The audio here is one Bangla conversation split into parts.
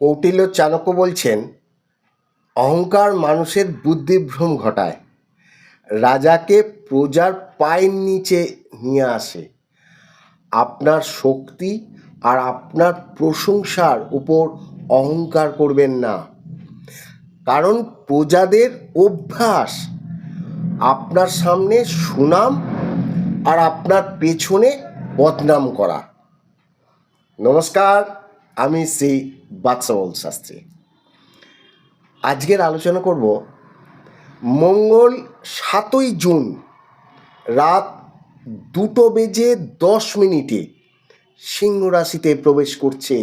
কৌটিল্য চাণক্য বলছেন, অহংকার মানুষের বুদ্ধিভ্রম ঘটায়। রাজাকে প্রজার পায়ের নিচে নিয়ে আসে। আপনার শক্তি আর আপনার প্রশংসার উপর অহংকার করবেন না। কারণ প্রজাদের অভ্যাস, আপনার সামনে সুনাম আর আপনার পেছনে বদনাম করা। নমস্কার। আমি সেই বাক্সবল শাস্ত্রী। আজকের আলোচনা করব মঙ্গল সাতই জুন রাত দুটো বেজে দশ মিনিটে সিংহ রাশিতে প্রবেশ করছে,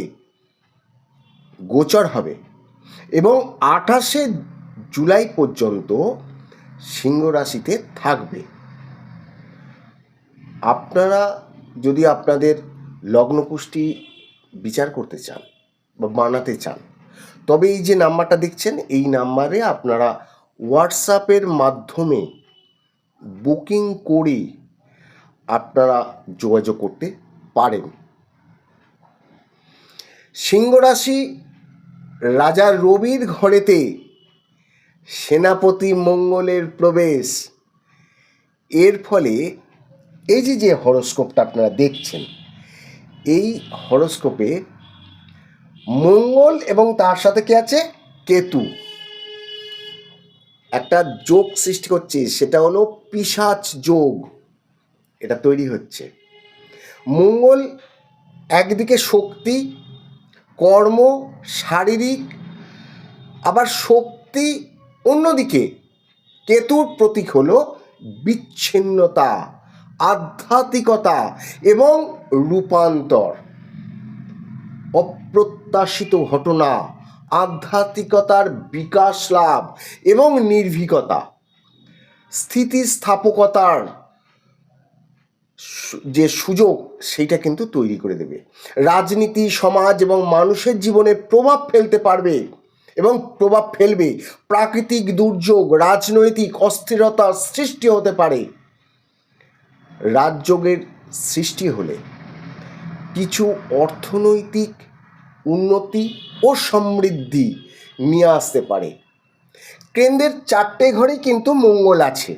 গোচর হবে এবং আঠাশে জুলাই পর্যন্ত সিংহ রাশিতে থাকবে। আপনারা যদি আপনাদের লগ্নপুষ্টি বিচার করতে চান বা বানাতে চান। তবে এই যে নাম্বারটা দেখছেন, এই নাম্বারে আপনারা হোয়াটসঅ্যাপের মাধ্যমে বুকিং করে আপনারা যোগাযোগ করতে পারেন। সিংহ রাশি রাজা রবির ঘরেতে সেনাপতি মঙ্গলের প্রবেশ। এর ফলে এই যে যে হরস্কোপটা আপনারা দেখছেন এই হরস্কোপে মঙ্গল এবং তার সাথে কি আছে? কেতু। একটা যোগ সৃষ্টি করছে, সেটা হলো পিসাচ যোগ। এটা তৈরি হচ্ছে। মঙ্গল একদিকে শক্তি, কর্ম, শারীরিক, আবার শক্তি অন্যদিকে কেতুর প্রতীক হলো বিচ্ছিন্নতা, আধ্যাত্মিকতা এবং রূপান্তর। অপ্রত্যাশিত ঘটনা, আধ্যাত্মিকতার বিকাশ লাভ এবং নির্ভীকতা। স্থিতিস্থাপকতার যে সুযোগ, সেইটা কিন্তু তৈরি করে দেবে। রাজনীতি, সমাজ এবং মানুষের জীবনে প্রভাব ফেলতে পারবে এবং প্রভাব ফেলবে। প্রাকৃতিক দুর্যোগ, রাজনৈতিক অস্থিরতার সৃষ্টি হতে পারে। রাজযোগের সৃষ্টি হলে কিছু অর্থনৈতিক উন্নতি ও সমৃদ্ধি নিয়ে আসতে পারে। কেন্দ্রের চারটে ঘরে কিন্তু মঙ্গল আছে।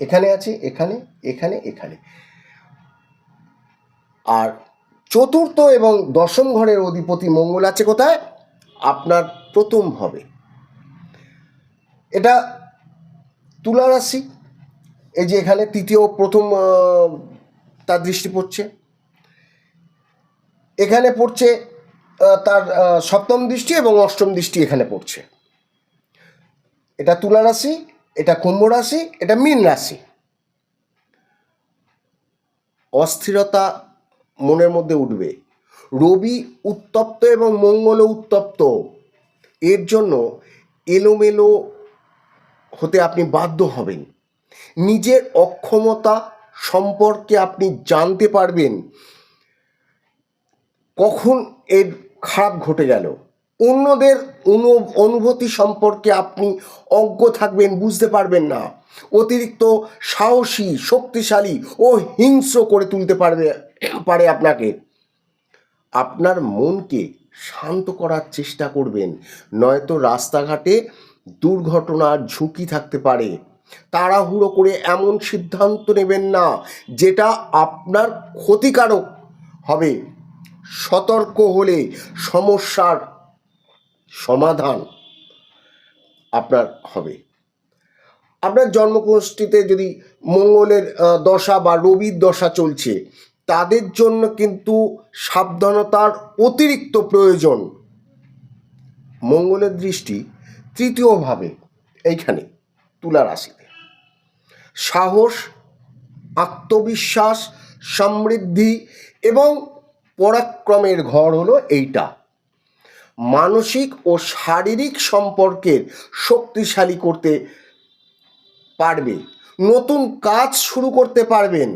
এখানে আছে, এখানে এখানে এখানে। আর চতুর্থ এবং দশম ঘরের অধিপতি মঙ্গল আছে কোথায়? আপনার প্রথম হবে। এটা তুলা রাশি। এই যে এখানে তৃতীয় প্রথম তার দৃষ্টি পড়ছে। এখানে পড়ছে তার সপ্তম দৃষ্টি এবং অষ্টম দৃষ্টি এখানে পড়ছে। এটা তুলা রাশি, এটা কুম্ভ রাশি, এটা মীন রাশি। অস্থিরতা মনের মধ্যে উঠবে। রবি উত্তপ্ত এবং মঙ্গলও উত্তপ্ত। এর জন্য এলোমেলো হতে আপনি বাধ্য হবেন। নিজের অক্ষমতা সম্পর্কে আপনি জানতে পারবেন। কখন এর খারাপ ঘটে গেল? অন্যদের অনু- অনুভূতি সম্পর্কে আপনি অজ্ঞ থাকবেন, বুঝতে পারবেন না। অতিরিক্ত সাহসী, শক্তিশালী ও হিংস্র করে তুলতে পারবে, পারে আপনাকে। আপনার মনকে শান্ত করার চেষ্টা করবেন, নয়তো রাস্তাঘাটে দুর্ঘটনার ঝুঁকি থাকতে পারে। তাড়াহুড়ো করে এমন সিদ্ধান্ত নেবেন না, যেটা আপনার ক্ষতিকারক হবে। সতর্ক হলে সমস্যার সমাধান আপনার হবে। আপনার জন্মকুষ্ঠিতে যদি মঙ্গলের দশা বা রবির দশা চলছে, তাদের জন্য কিন্তু সাবধানতার অতিরিক্ত প্রয়োজন। মঙ্গলের দৃষ্টি তৃতীয়ভাবে এইখানে তুলা রাশিতে। সাহস, আত্মবিশ্বাস, সমৃদ্ধি এবং পরাক্রমের ঘর হলো এইটা। মানসিক ও শারীরিক সম্পর্কের শক্তিশালী করতে পারবে, নতুন কাজ শুরু করতে পারবেন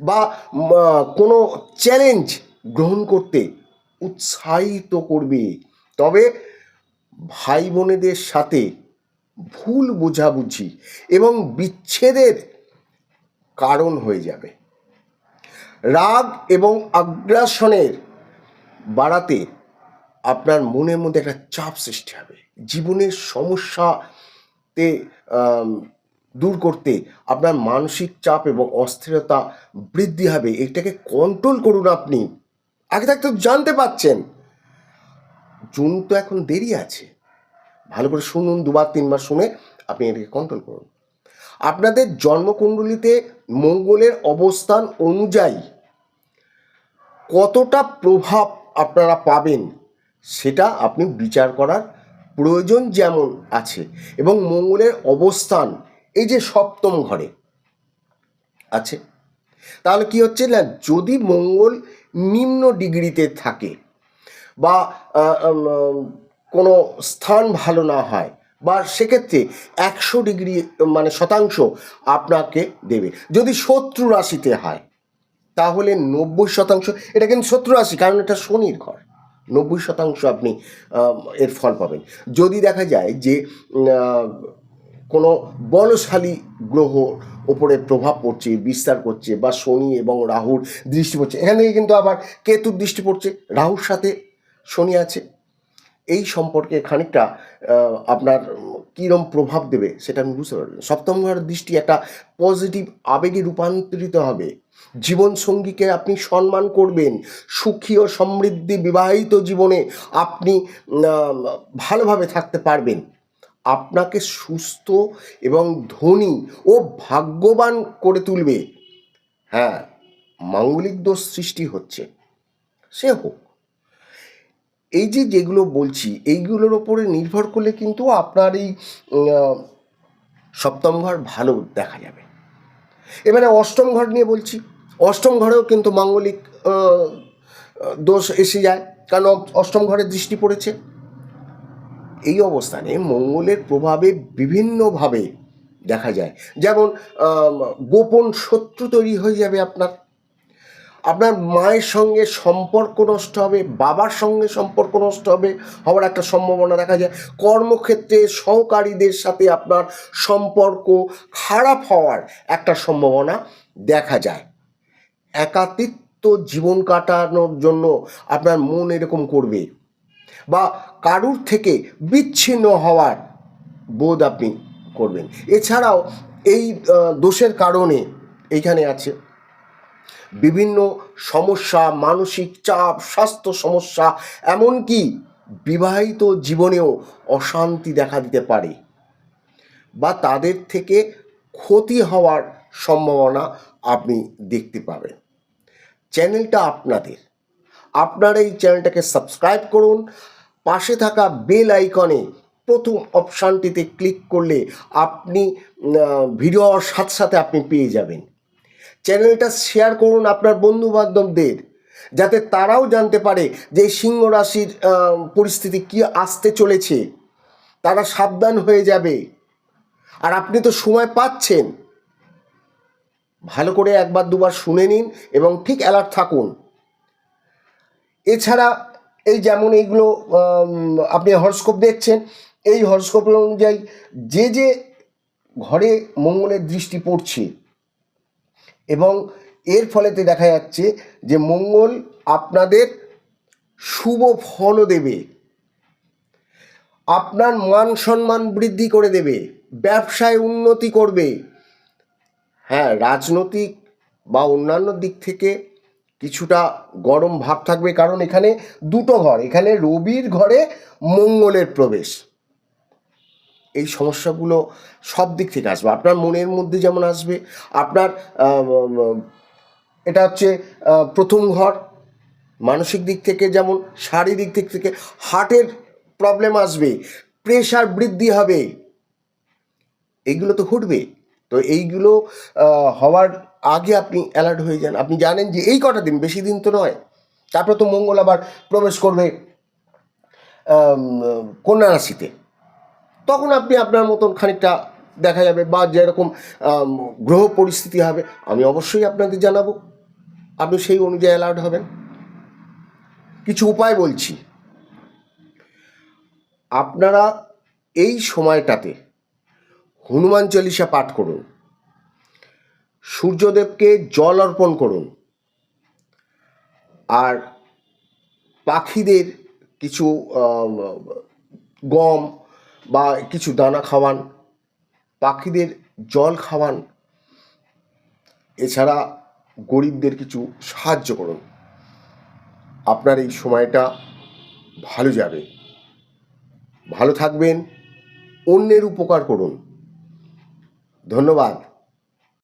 বা কোনো চ্যালেঞ্জ গ্রহণ করতে উৎসাহিত করবে। তবে ভাই বোনেদের সাথে ভুল বোঝাবুঝি এবং বিচ্ছেদের কারণ হয়ে যাবে। রাগ এবং আগ্রাসনের বাড়াতে আপনার মনের মধ্যে একটা চাপ সৃষ্টি হবে। জীবনের সমস্যাতে দূর করতে আপনার মানসিক চাপ এবং অস্থিরতা বৃদ্ধি হবে। এটাকে কন্ট্রোল করুন আপনি। আগে থাকতে জানতে পাচ্ছেন জুন তো এখন দেরি আছে। ভালো করে শুনুন, দুবার, তিনবার শুনে আপনি এটাকে কন্ট্রোল করুন। আপনাদের জন্মকুণ্ডলিতে মঙ্গলের অবস্থান অনুযায়ী কতটা প্রভাব আপনারা পাবেন সেটা আপনি বিচার করার প্রয়োজন যেমন আছে এবং মঙ্গলের অবস্থান এই যে সপ্তম ঘরে আছে, তাহলে কি হচ্ছে না, যদি মঙ্গল নিম্ন ডিগ্রিতে থাকে বা কোনো স্থান ভালো না হয় বা সেক্ষেত্রে একশো ডিগ্রি মানে শতাংশ আপনাকে দেবে। যদি শত্রু রাশিতে হয়, তাহলে নব্বই শতাংশ, এটা কিন্তু শত্রু রাশি, কারণ এটা শনির ঘর। নব্বই শতাংশ আপনি এর ফল পাবেন। যদি দেখা যায় যে কোনো বলশালী গ্রহ ওপরে প্রভাব পড়ছে, বিস্তার করছে, বা শনি এবং রাহুর দৃষ্টি পড়ছে, এখান থেকে কিন্তু আবার কেতুর দৃষ্টি পড়ছে, রাহুর সাথে শনি আছে। এই সম্পর্কে খানিকটা আপনার কীরম প্রভাব দেবে সেটা আমি বুঝতে পারবেন সপ্তম ঘরের দৃষ্টি একটা পজিটিভ আবেগে রূপান্তরিত হবে। জীবন সঙ্গীকে আপনি সম্মান করবেন। সুখী ও সমৃদ্ধি বিবাহিত জীবনে আপনি ভালোভাবে থাকতে পারবেন। আপনাকে সুস্থ এবং ধনী ও ভাগ্যবান করে তুলবে। হ্যাঁ মাঙ্গলিক দোষ সৃষ্টি হচ্ছে। সে হোক। এই যে যেগুলো বলছি, এইগুলোর ওপরে নির্ভর করলে কিন্তু আপনার এই সপ্তম ঘর ভালো দেখা যাবে। এবারে অষ্টম ঘর নিয়ে বলছি, অষ্টম ঘরেও কিন্তু মাঙ্গলিক দোষ এসে যায়, কারণ অষ্টম ঘরে দৃষ্টি পড়েছে। এই অবস্থানে মঙ্গলের প্রভাবে বিভিন্নভাবে দেখা যায়। যেমন গোপন শত্রু তৈরি হয়ে যাবে আপনার। আপনার মায়ের সঙ্গে সম্পর্ক নষ্ট হবে, বাবার সঙ্গে সম্পর্ক নষ্ট হবে হওয়ার একটা সম্ভাবনা দেখা যায়। কর্মক্ষেত্রে সহকারীদের সাথে আপনার সম্পর্ক খারাপ হওয়ার একটা সম্ভাবনা দেখা যায়। একাতিত্ব জীবন কাটানোর জন্য আপনার মন এরকম করবে বা কারুর থেকে বিচ্ছিন্ন হওয়ার বোধ আপনি করবেন। এছাড়াও এই দোষের কারণে এইখানে আছে বিভিন্ন সমস্যা মানসিক চাপ স্বাস্থ্য সমস্যা এমনকি বিবাহিত জীবনেও অশান্তি দেখা দিতে পারে বা তাদের থেকে ক্ষতি হওয়ার সম্ভাবনা আপনি দেখতে পাবেন। চ্যানেলটা আপনাদের। আপনারা এই চ্যানেলটাকে সাবস্ক্রাইব করুন। পাশে থাকা বেল আইকনে প্রথম অপশানটিতে ক্লিক করলে আপনি আহ, ভিডিওর সাথে সাথে আপনি পেয়ে যাবেন। চ্যানেলটা শেয়ার করুন আপনার বন্ধু বান্ধবদের যাতে তারাও জানতে পারে যে সিংহ রাশির পরিস্থিতি কি আসতে চলেছে। তারা সাবধান হয়ে যাবে। আর আপনি তো সময় পাচ্ছেন। ভালো করে একবার দুবার শুনে নিন এবং ঠিক অ্যালার্ট থাকুন। এছাড়া এই যেমন এইগুলো আপনি হরস্কোপ দেখছেন, এই হরস্কোপ অনুযায়ী যে যে ঘরে মঙ্গলের দৃষ্টি পড়ছে এবং এর ফলেতে দেখা যাচ্ছে যে মঙ্গল আপনাদের শুভ ফলও দেবে। আপনার মান সম্মান বৃদ্ধি করে দেবে, ব্যবসায় উন্নতি করবে। হ্যাঁ রাজনৈতিক বা অন্যান্য দিক থেকে কিছুটা গরম ভাব থাকবে কারণ এখানে দুটো ঘর, এখানে রবির ঘরে মঙ্গলের প্রবেশ। এই সমস্যাগুলো সব দিক থেকে আসবে। আপনার মনের মধ্যে যেমন আসবে, আপনার এটা হচ্ছে প্রথম ঘর, মানসিক দিক থেকে যেমন, শারীরিক দিক থেকে হার্টের প্রবলেম আসবে প্রেশার বৃদ্ধি হবে এইগুলো তো ঘটবে। তো এইগুলো হওয়ার আগে আপনি অ্যালার্ট হয়ে যান। আপনি জানেন যে এই কটা দিন, বেশি দিন তো নয়, তারপরে তো মঙ্গল আবার প্রবেশ করবে কন্যা রাশিতে তখন আপনি আপনার মতন খানিকটা দেখা যাবে বা যেরকম গ্রহ পরিস্থিতি হবে, আমি অবশ্যই আপনাদের জানাব। আপনি সেই অনুযায়ী অ্যালার্ট হবেন। কিছু উপায় বলছি। আপনারা এই সময়টাতে হনুমান চল্লিশা পাঠ করুন। সূর্যদেবকে জল অর্পণ করুন। আর পাখিদের কিছু গম বা কিছু দানা খাওয়ান, পাখিদের জল খাওয়ান, এছাড়া গরিবদের কিছু সাহায্য করুন। আপনার এই সময়টা ভালো যাবে। ভালো থাকবেন, অন্যের উপকার করুন। ধন্যবাদ।